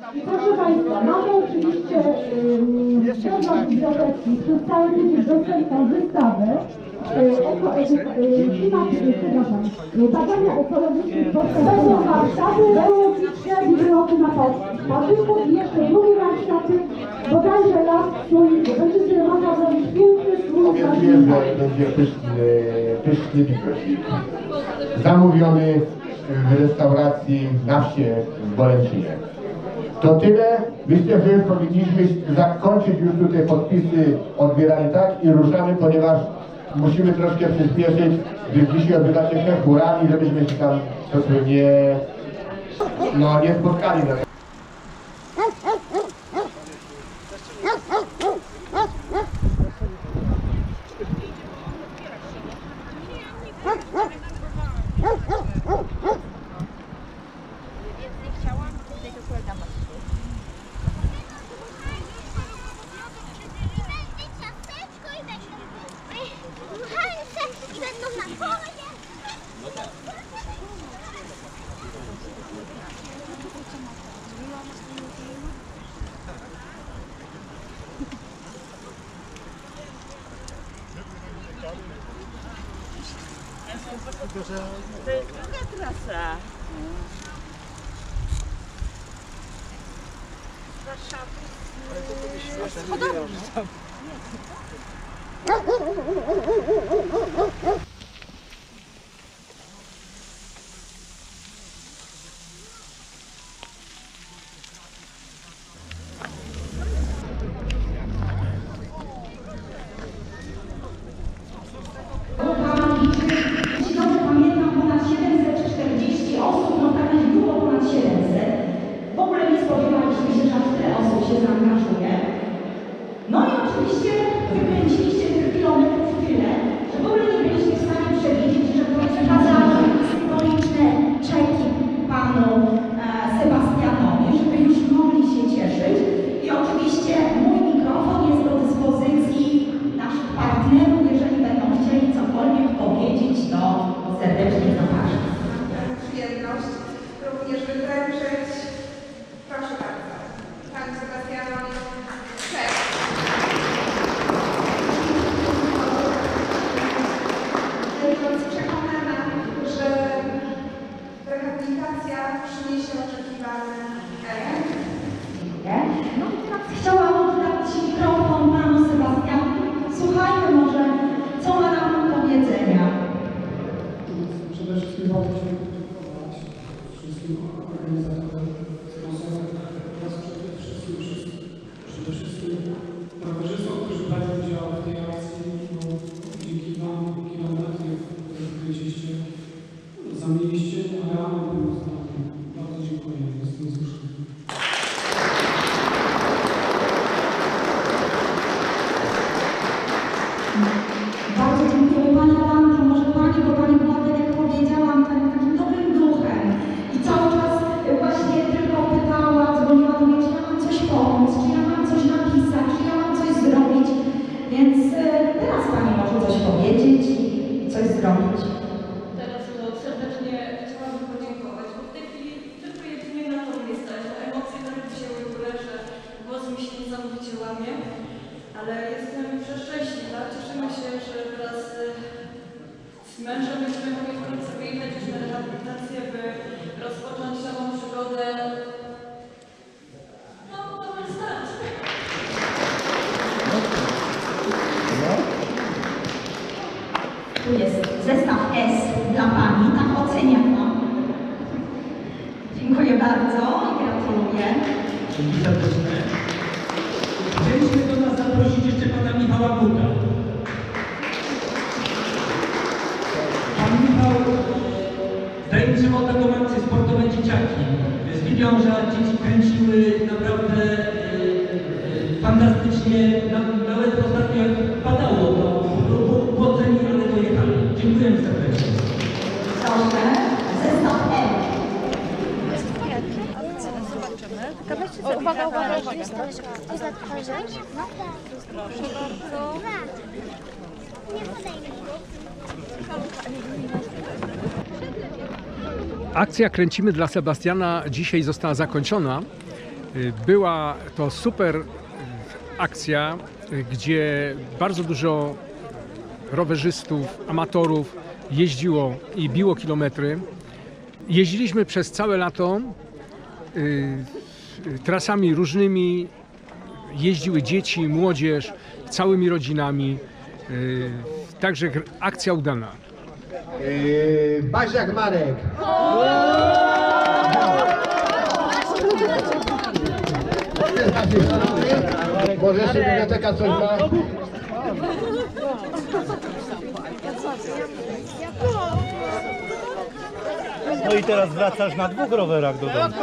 Proszę Państwa, mamy oczywiście ym, program biblioteki przez cały tydzień dostępną wystawę y, przepraszam, y, badania ekologiczne Będą warsztaty ekologiczne biblioteki na Polsce. I jeszcze drugie warsztaty, bodajże las swój, będzie sobie można zrobić piękny Obiecuję, że będzie pyszny, pyszny bigosik. Zamówiony w restauracji na wsie w Bolęczynie. To tyle. Myślę, że powinniśmy zakończyć już tutaj podpisy odbieranie tak i ruszamy, ponieważ musimy troszkę przyspieszyć, gdyż dzisiaj odbywa się górami, żebyśmy się tam powiedzmy, nie, no, nie spotkali Będzie que eu já... Tu quer traçar? Traçar por cima. Rodar. Również wydręczyć. Proszę bardzo. Panu Sebastianowi Nie? No i teraz chciałam oddać mikrofon mi się niesamowicie łamie, ale jestem przeszczęśliwa. Cieszymy się, że wraz z mężem będziemy mogli w końcu wyjechać już na rehabilitację, by rozpocząć nową przygodę. No. Tu jest zestaw S dla Pani, tak oceniam. Dziękuję bardzo i gratuluję. Dzięki serdeczne. Chcieliśmy do Uwaga, uwaga, uwaga. No tak. Proszę bardzo. Nie. Akcja Kręcimy dla Sebastiana dzisiaj została zakończona. Y, Była to super y, akcja, y, gdzie bardzo dużo rowerzystów, amatorów jeździło i biło kilometry. Jeździliśmy przez całe lato trasami różnymi. Jeździły dzieci, młodzież, całymi rodzinami. Y, Także akcja udana. Yy, Baziak Marek. Może jeszcze biblioteka coś ma? No i teraz wracasz na dwóch rowerach do domu.